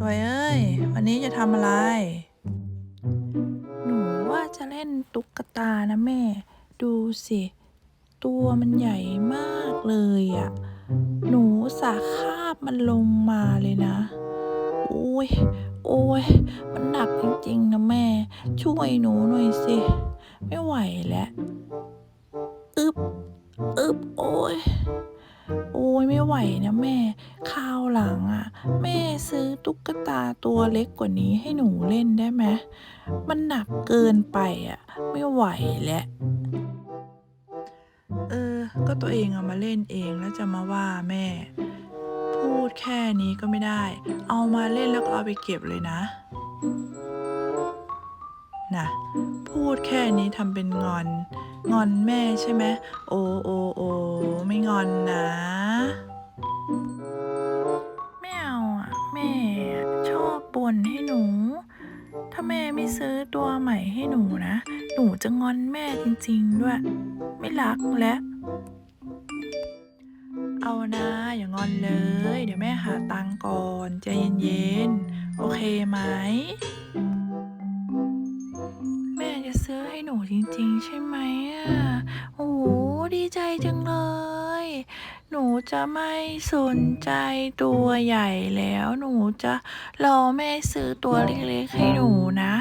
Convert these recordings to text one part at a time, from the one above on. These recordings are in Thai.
รวยเอ้ย วันนี้จะทำอะไร หนูว่าจะเล่นตุ๊กตานะแม่ ดูสิ ตัวมันใหญ่มากเลยอะ่ะ หนูสาคาบมันลงมาเลยนะ โอ้ย โอ้ย มันหนักจริงๆนะแม่ ช่วยหนูหน่อยสิ ไม่ไหวแล้วอึบอึบโอ้ยโอ้ยไม่ไหวนะแม่ข้าวหลังอะ่ะ ตุ๊กตาตัวเล็กกว่านี้ให้หนูเล่นได้ไหมมันหนักเกินไปอะ่ะ ไม่ไหวแล้วเออ ก็ตัวเองเอามาเล่นเองแล้วจะมาว่าแม่ พูดแค่นี้ก็ไม่ได้ เอามาเล่นแล้วก็เอาไปเก็บเลยนะนะพูดแค่นี้ทำเป็นงอน งอนแม่ใช่ไหมโอโอโอไม่งอนนะ แม่ชอบบ่นให้หนู ถ้าแม่ไม่ซื้อตัวใหม่ให้หนูนะ หนูจะงอนแม่จริงๆด้วย ไม่รักแล้วเอานะ อย่างอนเลย เดี๋ยวแม่หาตังก่อนใจเย็นๆ โอเคไหม แม่จะซื้อให้หนูจริงๆ ใช่ไหมอะ โอ้โหดีใจจังเลย จะไม่สนใจตัวใหญ่แล้ว หนูจะรอแม่ซื้อตัวเล็กๆให้หนูนะ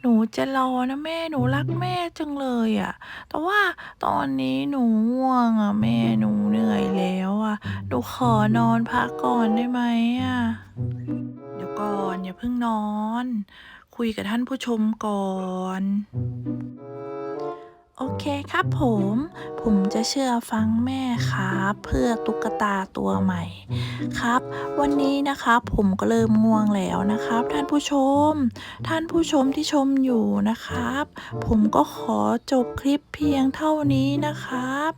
หนูจะรอนะแม่หนูรักแม่จังเลยอะ แต่ว่าตอนนี้หนูง่วงอะแม่หนูเหนื่อยแล้วอะ หนูขอนอนพักก่อนได้ไหมอะ เดี๋ยวก่อนอย่าเพิ่งนอน คุยกับท่านผู้ชมก่อน โอเคครับผม ผมจะเชื่อฟังแม่ครับเพื่อตุ๊กตาตัวใหม่ ครับ วันนี้นะครับผมก็เริ่มง่วงแล้วนะครับ ท่านผู้ชม ท่านผู้ชมที่ชมอยู่นะครับ ผมก็ขอจบคลิปเพียงเท่านี้นะครับ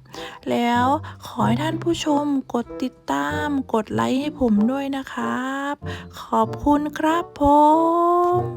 แล้วขอให้ท่านผู้ชมกดติดตาม กดไลค์ให้ผมด้วยนะครับ ขอบคุณครับผม